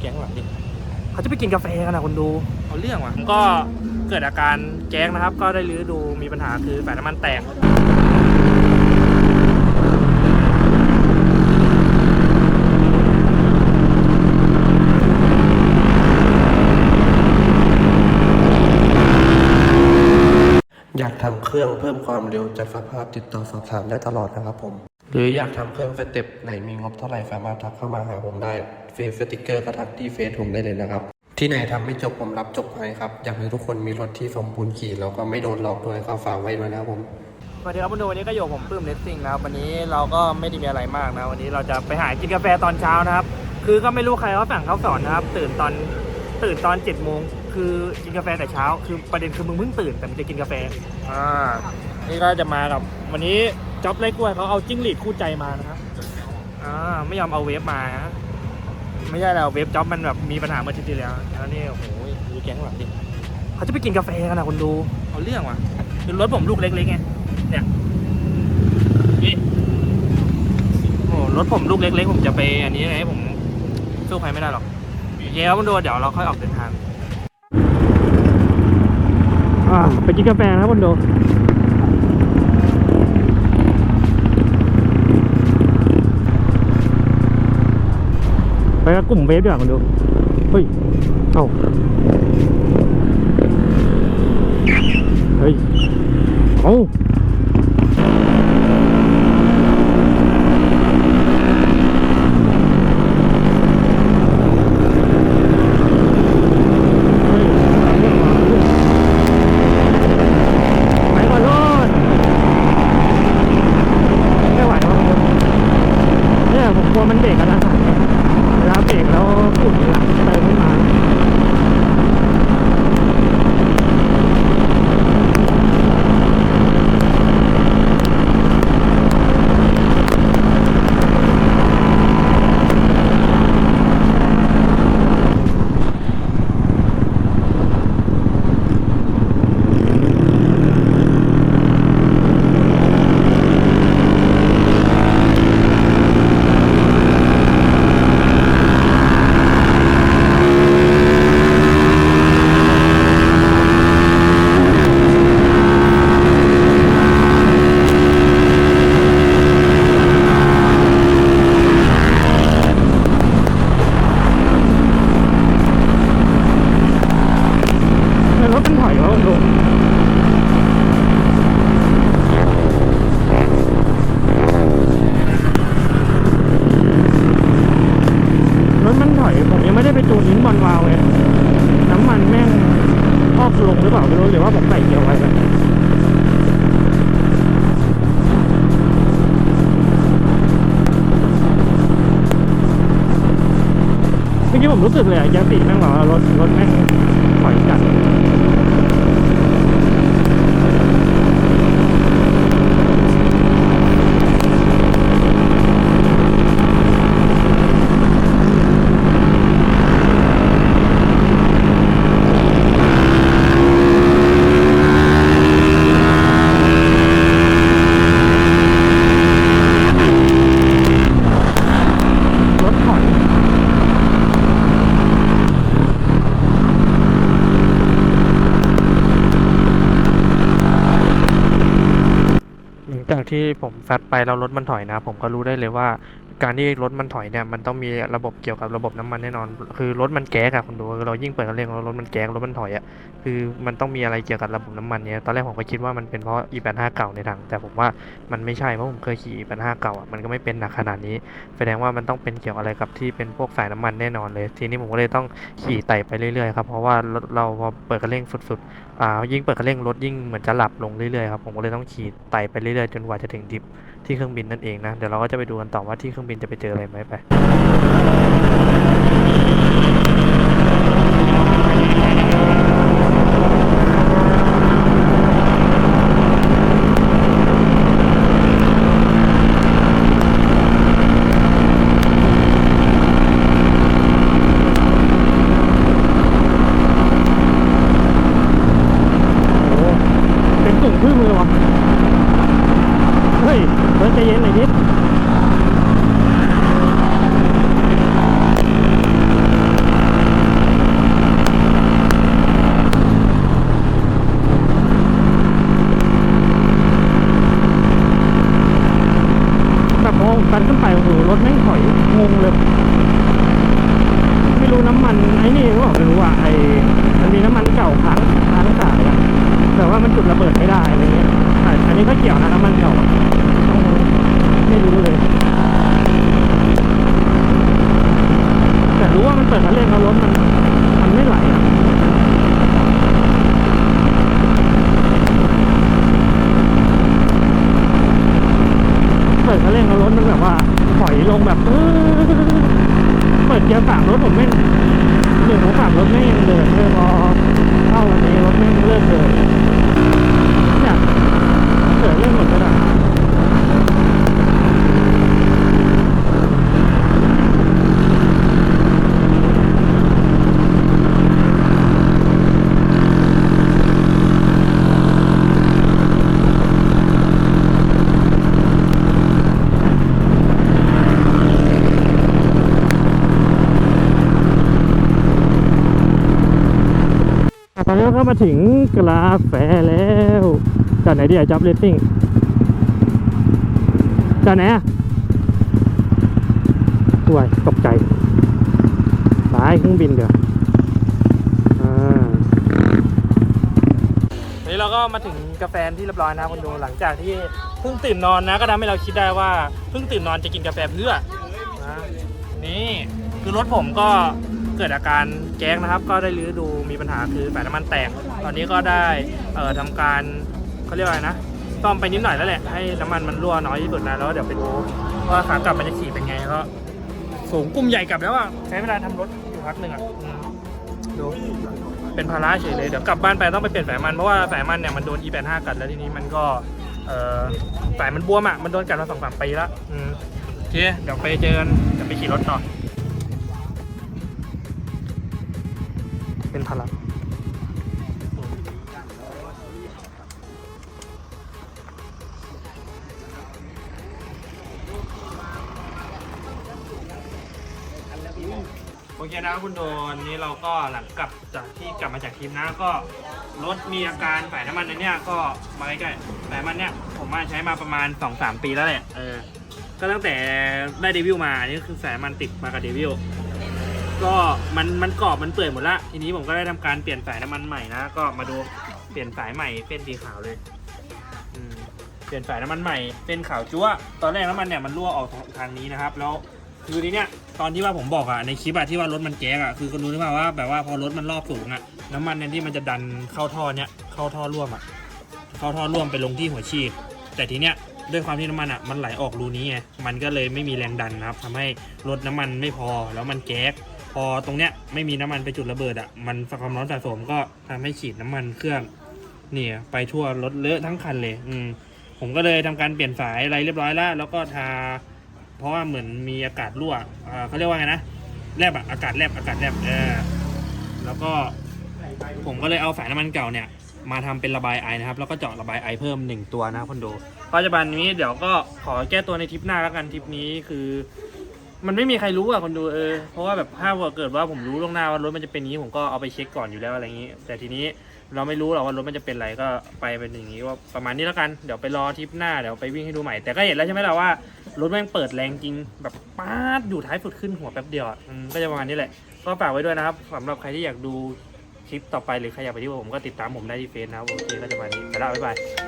แก๊งหลังดิเขาจะไปกินกาแฟกันนะคนดูเอาเรื่องว่ะผมก็เกิดอาการแจ้งนะครับ ก็ได้รื้อดูมีปัญหาคือสายน้ำมันแตกอยากทำเครื่องเพิ่มความเร็วจัดสภาพติดต่อสอบถามได้ตลอดนะครับผม หรืออยากทำเครื่องสเต็ปไหนมีงบเท่าไหร่สามารถทักเข้ามาหาผมได้เฟซสติกเกอร์ก็ทักที่เฟซผมได้เลยนะครับ ที่ไหนทำไม่จบผมรับจบให้ครับ อยากให้ทุกคนมีรถที่สมบูรณ์ขี่แล้วก็ไม่โดนหลอกด้วยก็ฝากไว้ด้วยนะครับผมสวัสดีครับคุณดูวันนี้ก็อยู่กับผมปื้มเลสซิ่งนะครับวันนี้เราก็ไม่ได้มีอะไรมากนะ วันนี้เราจะไปหากินกาแฟตอนเช้านะครับ คือก็ไม่รู้ใครเขาสั่งเขาสอนนะครับ ตื่นตอนตื่นตอนเจ็ดโมงคือกินกาแฟแต่เช้า คือประเด็นคือมึงเพิ่งตื่นแต่มึงจะกินกาแฟอ่านี่ก็จะมากับวันนี้จ็อบเล็กด้วยเขาเอาจิ้งหรีดคู่ใจมานะครับอ่าไม่ยอมเอาเวฟมานะ ไม่ใช่แล้วเวฟจ็อบมันแบบมีปัญหาเมื่ออาทิตย์ที่แล้วแล้วนี่โอ้โหดูแก๊งหลังดิเขาจะไปกินกาแฟกันนะคนดูเอาเรื่องว่ะคือรถผมลูกเล็กๆไงเนี่ยนี่โอ้รถผมลูกเล็กๆผมจะไปอันนี้ไงผมสู้ใครไม่ได้หรอกเย้มันดูเดี๋ยวเราค่อยออกเดินทางอ่าไปกินกาแฟนะครับคุณดู กับกลุ่มเวฟดีกว่าคนดู เฮ้ย เอ้า เฮ้ย เอ้า ไปขอโทษไม่ไหวแล้วครับเนี่ยผมกลัวมันเบรกกันนะเวลาเบรกแล้วฝุ่นหลังเติมขึ้นมา รถมันถอยวะคุณลุงรถมันถอย ผมยังไม่ได้ไปจูนลิ้นบอลวาล์วเลย น้ำมันแม่งออกลงหรือเปล่าไม่รู้หรือว่าผมใส่เกียร์ไว้แบบเมื่อกี้ผมรู้สึกเลยอะยาติแม่งบอกว่ารถรถแม่งถอยจัด รถถอยหลังจาก ที่ผมแฟดไปแล้วรถมันถอยนะ ผมก็รู้ได้เลยว่า การที่รถมันถอยเนี่ยมันต้องมีระบบเกี่ยวกับระบบน้ำมันแน่นอน คือรถมันแก๊กอะคุณดูเรายิ่งเปิดเร่งรถมันแก๊กรถมันถอยอะคือมันต้องมีอะไรเกี่ยวกับระบบน้ำมันเนี่ยตอนแรกผมก็คิดว่ามันเป็นเพราะ E85 เก่าในถังแต่ผมว่ามันไม่ใช่เพราะผมเคยขี่ E85 เก่าอะมันก็ไม่เป็นหนักขนาดนี้แสดงว่ามันต้องเป็นเกี่ยวอะไรกับที่เป็นพวกสายน้ำมันแน่นอนเลย ทีนี้ผมก็เลยต้องขี่ไต่ไปเรื่อยๆครับเพราะว่าเราพอเปิดคันเร่งสุดๆอ่ายิ่งเปิดคันเร่งรถยิ่งเหมือนจะหลับลงเรื่อยๆครับผมก็เลยต้องขี่ไต่ไปเรื่อยๆจนกว่าจะถึงดิฟ ที่เครื่องบินนั่นเองนะ เดี๋ยวเราก็จะไปดูกันต่อว่าที่เครื่องบินจะไปเจออะไรไหมไป โอ้เป็นกลุ่มพึ่งเลยวะเฮ้ยเฮ้ยใจเย็นหน่อยนิด ไอ้นี่หรือเปล่าไม่รู้อะไอ้มันมีน้ำมันเก่า ค้างค้างสายอะแต่ว่ามันจุดระเบิดไม่ได้อะไรเงี้ยอันนี้ก็เกี่ยวนะน้ำมันเก่าอะไม่รู้เลย แต่รู้ว่ามันเปิดคันเร่งแล้วรถมันมันไม่ไหลอะ เปิดคันเร่งแล้วรถมันแบบว่าถอยลงแบบอื้อเปิดเกียร์สามรถผมไม่หนึ่งของสามรถไม่ยังเดินเลยพอเข้าวันนี้รถไม่งเริ่มเดินเนี่ยเกิดเรื่องหมดเลยอะอะตอนนี้เรา ก็มาถึงกลาแฟแล้วจอดไหนดีอะจ็อบเลสซิ่งจอดไหนอะห่วยตกใจสายเครื่องบินเดี๋ยวอ่าวันนี้เราก็มาถึงกาแฟที่เรียบร้อยนะคุณดูหลังจากที่เพิ่งตื่นนอนนะก็ทำให้เราคิดได้ว่าเพิ่งตื่นนอนจะกินกาแฟเพื่อนี่คือรถผมก็ เกิดอาการแก๊งนะครับ ก็ได้รื้อดูมีปัญหาคือสายน้ำมันแตก ตอนนี้ก็ได้เอ่อทำการเขาเรียกว่าอะไรนะซ่อมไปนิดหน่อยแล้วแหละให้น้ำมันมันรั่วน้อยที่สุดนะแล้วเดี๋ยวไปดูว่าขากลับมันจะขี่เป็นไงก็สูงกลุ่มใหญ่กลับแล้วอะใช้เวลาทำรถอยู่พักหนึ่งอะดูเป็นภาระเฉยเลยเดี๋ยวกลับบ้านไปต้องไปเปลี่ยนสายมันเพราะว่าสายมันเนี่ยมันโดน E85 กัดแล้วทีนี้มันก็เออสายมันบวมอะมันโดนกัดมาสองสามปีล้วอืมโอเคเดี๋ยวไปเจอกันเดี๋ยวไปขี่รถต่อ เป็นภาระโอเคนะคุณโดนนี้เราก็หลังกลับจากที่กลับมาจากทีมนะก็รถมีอาการสายน้ำมันอันเนี้ยก็มาใกล้ๆสายน้ำมันเนี้ยผมมาใช้มาประมาณ 2-3 ปีแล้วแหละเออก็ตั้งแต่ได้เดวิลมาอันนี้คือสายน้ำมันติดมากับเดวิล ก็มันมันกรอบมันเปื่อยหมดละทีนี้ผมก็ได้ทำการเปลี่ยนสายน้ำมันใหม่นะก็มาดูเปลี่ยนสายใหม่เป็นสีขาวเลยอืมเปลี่ยนสายน้ำมันใหม่เป็นขาวจั๊วตอนแรกน้ำมันเนี่ยมันรั่วออกทางนี้นะครับ แล้วคือทีเนี้ยตอนที่ว่าผมบอกอะในคลิปอะที่ว่ารถมันแก๊กอะคือคุณรู้หรือเปล่าว่าแบบว่าพอรถมันรอบสูงอะน้ำมันเนี่ยที่มันจะดันเข้าท่อเนี้ยเข้าท่อร่วมอะเข้าท่อร่วมไปลงที่หัวฉีดแต่ทีเนี้ยด้วยความที่น้ำมันอะมันไหลออกรูนี้ไงมันก็เลยไม่มีแรงดันนะครับทำให้รถน้ำมันไม่พอแล้วมันแก๊ก พอตรงเนี้ยไม่มีน้ำมันไปจุดระเบิดอะมันความร้อนสะสมก็ทำให้ฉีดน้ำมันเครื่องเนี่ยไปทั่วรถเลอะทั้งคันเลย อืมผมก็เลยทำการเปลี่ยนสายอะไรเรียบร้อยแล้วแล้วก็ทา เพราะว่าเหมือนมีอากาศรั่วอ่าเขาเรียกว่าไงนะแลบอะอากาศแลบอากาศแลบเออแล้วก็ผมก็เลยเอาสายน้ำมันเก่าเนี่ย มาทำเป็นระบายไอนะครับ แล้วก็เจาะระบายไอเพิ่มหนึ่งตัวนะคอนโดปัจจุบันนี้เดี๋ยวก็ขอแก้ตัวในทริปหน้าแล้วกันทริปนี้คือ มันไม่มีใครรู้อะคนดูเออเพราะว่าแบบถ้าเกิดว่าผมรู้ล่วงหน้าว่ารถมันจะเป็นอย่างนี้ผมก็เอาไปเช็คก่อนอยู่แล้วอะไรอย่างนี้ แต่ทีนี้เราไม่รู้หรอกว่ารถมันจะเป็นอะไรก็ไปเป็นอย่างนี้ว่าประมาณนี้แล้วกันเดี๋ยวไปรอทริปหน้าเดี๋ยวไปวิ่งให้ดูใหม่แต่ก็เห็นแล้วใช่ไหมล่ะว่ารถแม่งเปิดแรงจริงแบบป๊าดอยู่ท้ายสุดขึ้นหัวแป๊บเดียวอะอืมก็จะประมาณนี้แหละก็ฝากไว้ด้วยนะครับสำหรับใครที่อยากดูคลิปต่อไปหรือใครอยากไปที่ผมก็ติดตามผมได้ที่เฟซนะครับโอเคก็จะประมาณนี้ไปแล้วบ๊ายบาย